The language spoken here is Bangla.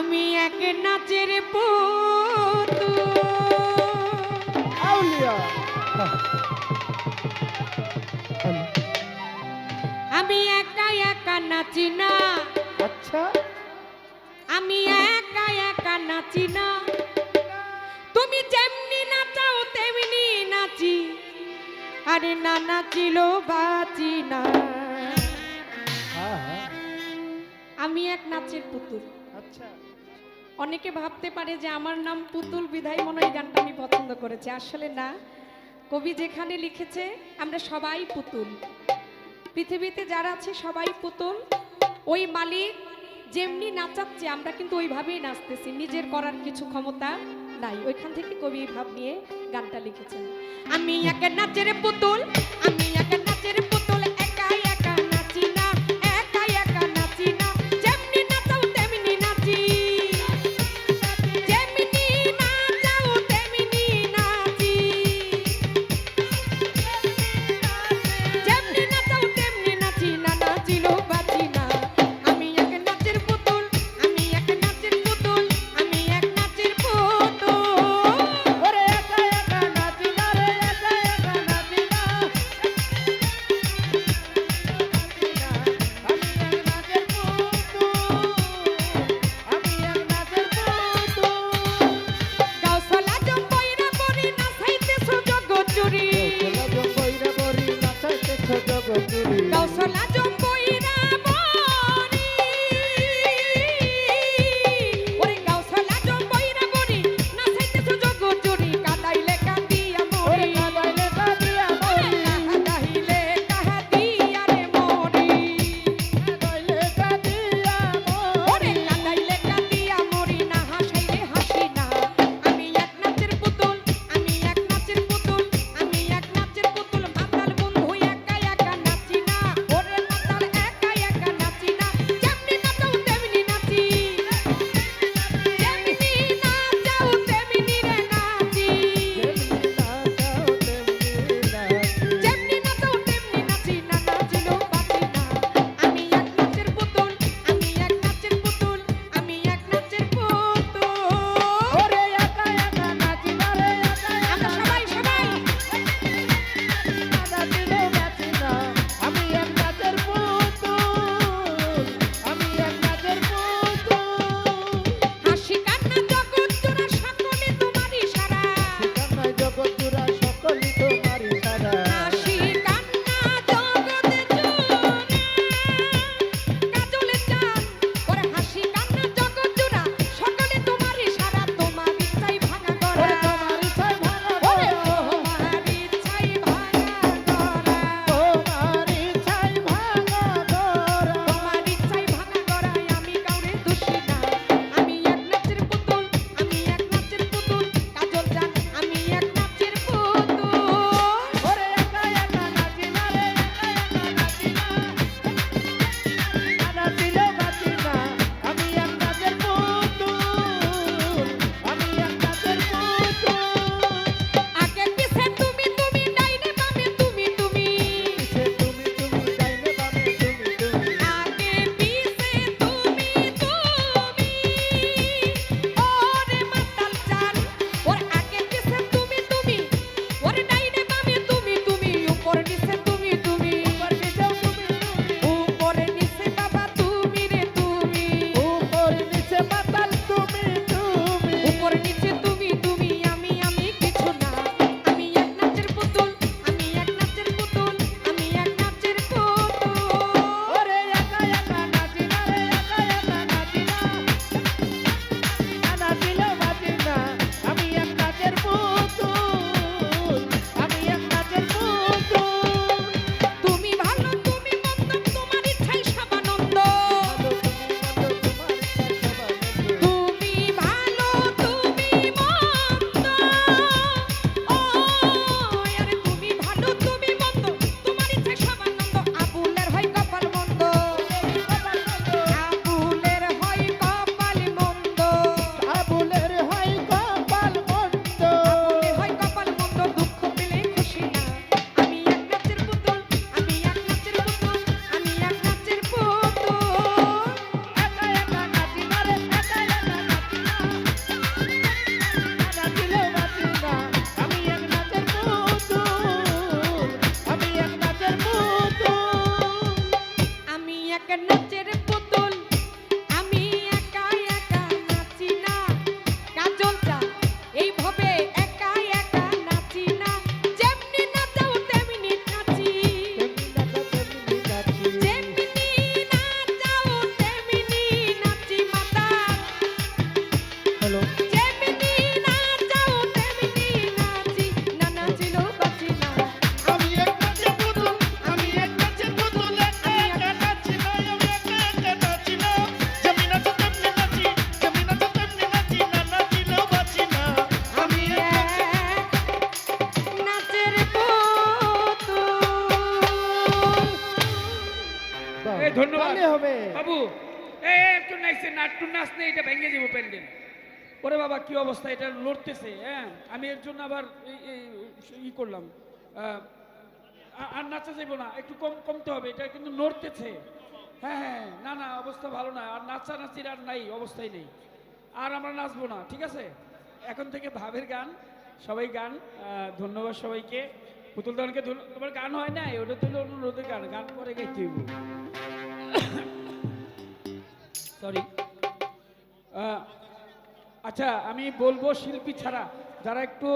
আমি এক নাচের পুতুল। আমি একা একা নাচি না। আচ্ছা। আমি একা একা নাচি না। তুমি যেমনি নাচাও তেমনি নাচি। আরে না নাচিল বাঁচি না। হ্যাঁ হ্যাঁ। আমি এক নাচের পুতুল। আচ্ছা। অনেকে ভাবতে পারে যে আমার নাম পুতুল বিধায় মনে হয় গানটা আমি পছন্দ করেছি। আসলে না। কবি যেখানে লিখেছে, আমরা সবাই পুতুল। পৃথিবীতে যারা আছে সবাই পুতুল। ওই মালিক যেমনি নাচাচ্ছে, আমরা কিন্তু ওইভাবেই নাচতেছি। নিজের করার কিছু ক্ষমতা নাই। ওইখান থেকে কবি ভাব নিয়ে গানটা লিখেছেন। আমি এক নাচের পুতুল, আমি এক Calçolado. তাহলে হবে। বাবু এই একটু নাচছে না একটু নাচলে এটা ভেঙে যাব প্যান্ডেল। ওরে বাবা কি অবস্থা এটা লড়তেছে হ্যাঁ? আমি এর জন্য আবার ই করলাম। আর নাচা যাইব না একটু কম কমতে হবে এটা কিন্তু নড়তেছে। হ্যাঁ হ্যাঁ না না অবস্থা ভালো না আর নাচা নাচির আর নাই অবস্থাই নেই। আর আমরা নাচবো না ঠিক আছে? এখন থেকে ভাবের গান সবাই গান ধন্যবাদ সবাইকে। পুতুল দানকে তোমার গান হয় না ওটা তো অনুরোধের গান গান করে গাইতে হইব। সরি আচ্ছা আমি বলব শিল্পী ছাড়া যারা একটু